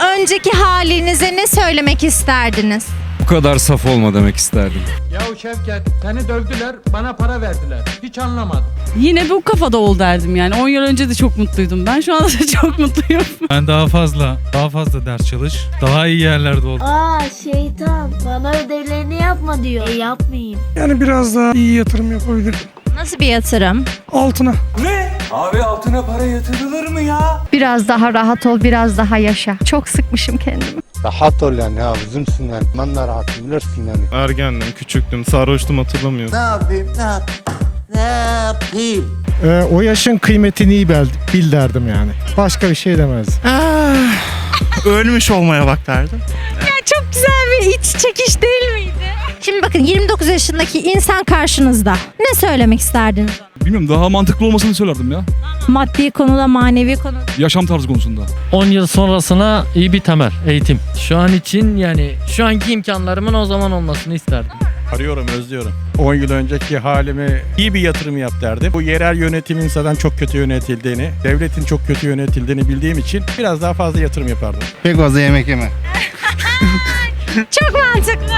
önceki halinize ne söylemek isterdiniz? Bu kadar saf olma demek isterdim. Yahu Şevket seni dövdüler bana para verdiler. Hiç anlamadım. Yine bu kafada ol derdim yani. 10 yıl önce de çok mutluydum. Ben şu anda da çok mutluyum. Ben daha fazla, daha fazla ders çalış. Daha iyi yerlerde ol. Aa şeytan bana ödevlerini yapma diyor. E yapmayayım. Yani biraz daha iyi yatırım yapabilirim. Nasıl bir yatırım? Altına. Biraz daha rahat ol, biraz daha yaşa. Çok sıkmışım kendimi. Rahat ol yani ya bizimsin yani. Ben de rahatım bilirsin yani. Ergendim, küçüktüm, sarhoştum hatırlamıyorum. Ne yapayım ne yapayım? Ne yapayım? Ee, o yaşın kıymetini iyi bil, bil derdim yani. Başka bir şey demezdim. Ölmüş olmaya bak derdim. Çok güzel bir iç çekiş değil 19 yaşındaki insan karşınızda. Ne söylemek isterdiniz ona? Bilmiyorum daha mantıklı olmasını söylerdim ya. Maddi konuda, manevi konuda. Yaşam tarzı konusunda. 10 yıl sonrasına iyi bir temel eğitim. Şu an için yani şu anki imkanlarımın o zaman olmasını isterdim. Arıyorum, özlüyorum. 10 yıl önceki halimi iyi bir yatırım yap derdim. Bu yerel yönetimin zaten çok kötü yönetildiğini, devletin çok kötü yönetildiğini bildiğim için biraz daha fazla yatırım yapardım. Pek fazla yemek yeme. çok mantıklı.